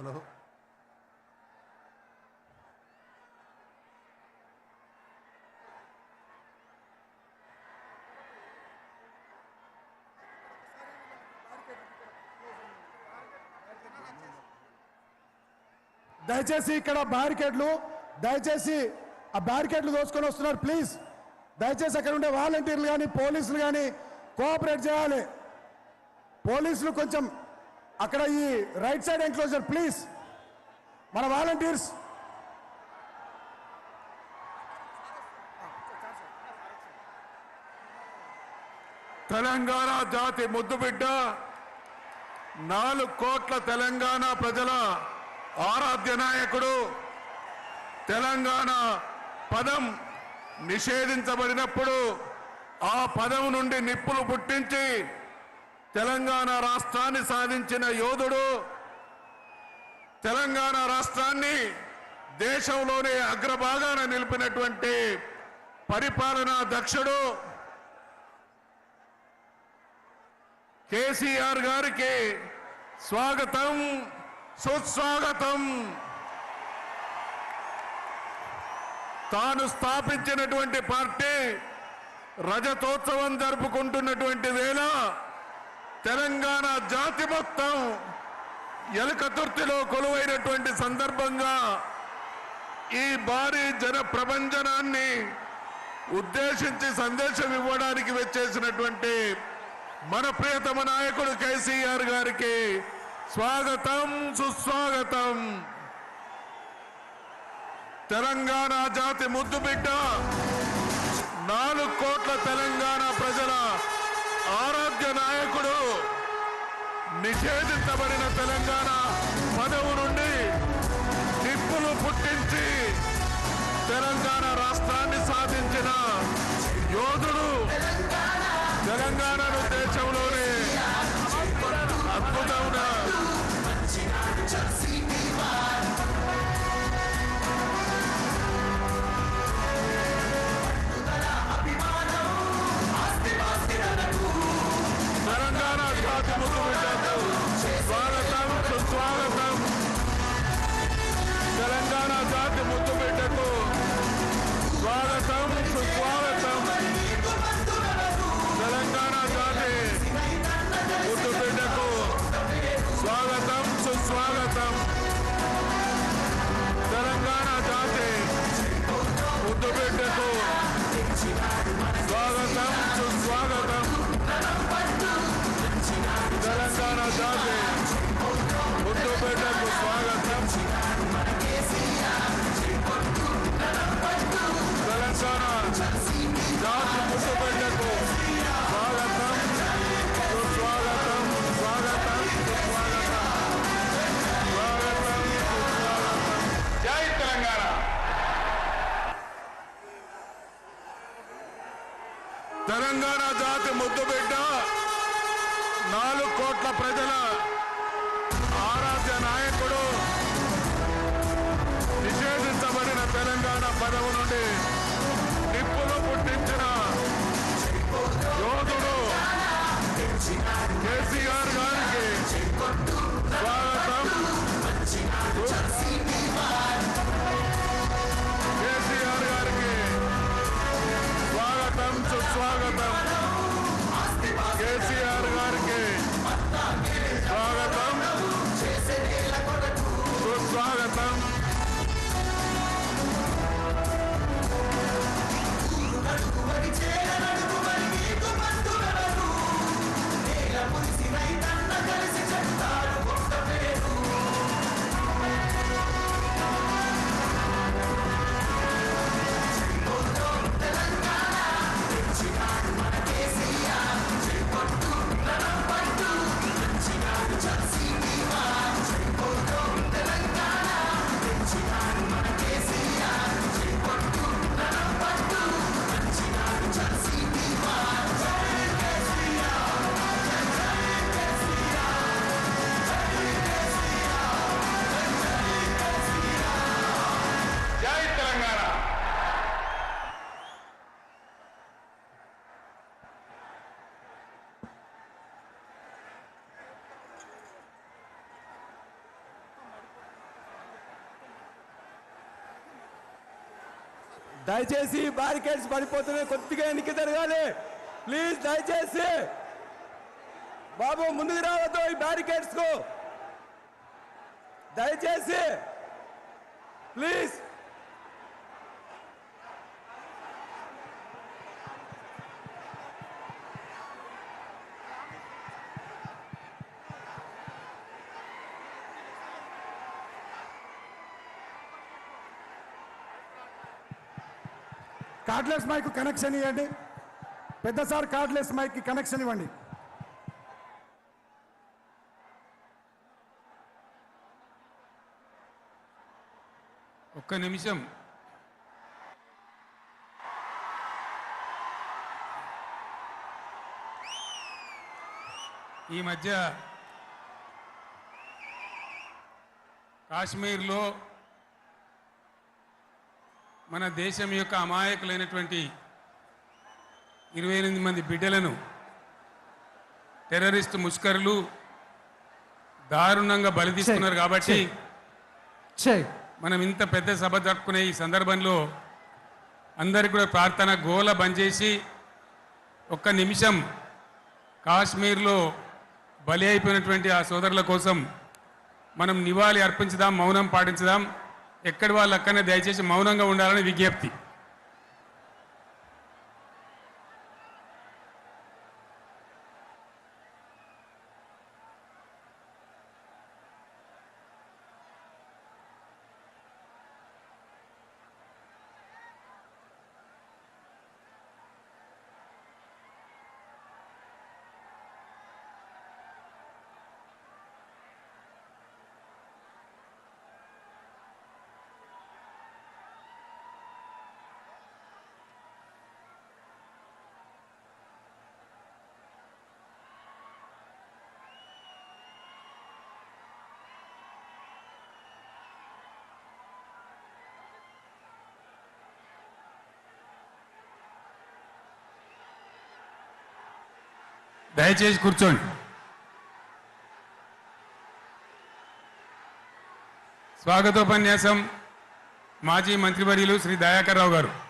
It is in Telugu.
హలో. దయచేసి ఇక్కడ బ్యారికేడ్లు దయచేసి ఆ బ్యారికేడ్లు దోచుకొని వస్తున్నారు ప్లీజ్. దయచేసి అక్కడ ఉండే వాలంటీర్లు కానీ పోలీసులు కానీ కోఆపరేట్ చేయాలి. పోలీసులు కొంచెం అక్కడ ఈ రైట్ సైడ్ ఎన్క్లోజర్ ప్లీజ్ మన వాలంటీర్స్ తెలంగాణ జాతి ముద్దుబిడ్డ నాలుగు కోట్ల తెలంగాణ ప్రజల ఆరాధ్య నాయకుడు తెలంగాణ పదం నిషేధించబడినప్పుడు ఆ పదం నుండి నిప్పులు పుట్టించి తెలంగాణ రాష్ట్రాన్ని సాధించిన యోధుడు తెలంగాణ రాష్ట్రాన్ని దేశంలోనే అగ్రభాగాన నిలిపినటువంటి పరిపాలనా దక్షుడు కేసీఆర్ గారికి స్వాగతం సుస్వాగతం. తాను స్థాపించినటువంటి పార్టీ రజతోత్సవం జరుపుకుంటున్నటువంటి వేళ తెలంగాణ జాతి మొత్తం ఎలకతుర్తిలో కొలువైనటువంటి సందర్భంగా ఈ భారీ జన ప్రభంజనాన్ని ఉద్దేశించి సందేశం ఇవ్వడానికి వచ్చేసినటువంటి మన ప్రియతమ నాయకుడు కేసీఆర్ గారికి స్వాగతం సుస్వాగతం. తెలంగాణ జాతి ముద్దు బిడ్డ నాలుగు కోట్ల తెలంగాణ ప్రజల ఆరోగ్య నాయకుడు నిషేధించబడిన తెలంగాణ పదవు నుండి నిప్పులు పుట్టించి తెలంగాణ రాష్ట్రాన్ని సాధించిన యోధుడు తెలంగాణను దేశంలోనే బిడ్డకు స్వాగతం సుస్వాగతం తెలంగాణ జాతి తెలంగాణ జాతి ముద్దు బిడ్డ. నాలుగు కోట్ల ప్రజల ఆరాధ్య నాయకుడు నిషేధించబడిన తెలంగాణ పదవు నుండి నిప్పులు పుట్టించిన యోధుడు కేసీఆర్ గారికి స్వాగతం. సుస్వాగతం దయచేసి బ్యారికేడ్స్ పడిపోతున్నాయి కొద్దిగా ఎన్నిక జరగాలి. ప్లీజ్ దయచేసి బాబు ముందుకు రావద్దు ఈ బ్యారికేడ్స్కు. దయచేసి ప్లీజ్ కార్డ్లెస్ మైక్ కనెక్షన్ ఇవ్వండి పెద్ద సార్ కార్డ్లెస్ మైక్ కనెక్షన్ ఇవ్వండి. ఒక్క నిమిషం. ఈ మధ్య కాశ్మీర్లో మన దేశం యొక్క అమాయకులైనటువంటి ఇరవై ఎనిమిది మంది బిడ్డలను టెర్రరిస్ట్ ముష్కరులు దారుణంగా బలితీస్తున్నారు కాబట్టి మనం ఇంత పెద్ద సభ జరుపుకునే ఈ సందర్భంలో అందరికి కూడా ప్రార్థన గోల బంద్ చేసి ఒక్క నిమిషం కాశ్మీర్లో బలి అయిపోయినటువంటి ఆ సోదరుల కోసం మనం నివాళి అర్పించుదాం మౌనం పాటించుదాం. ఎక్కడి వాళ్ళు అక్కడనే దయచేసి మౌనంగా ఉండాలని విజ్ఞప్తి. దయచేసి కూర్చోండి. స్వాగతోపన్యాసం మాజీ మంత్రివర్యులు శ్రీ దయాకర్ రావు గారు.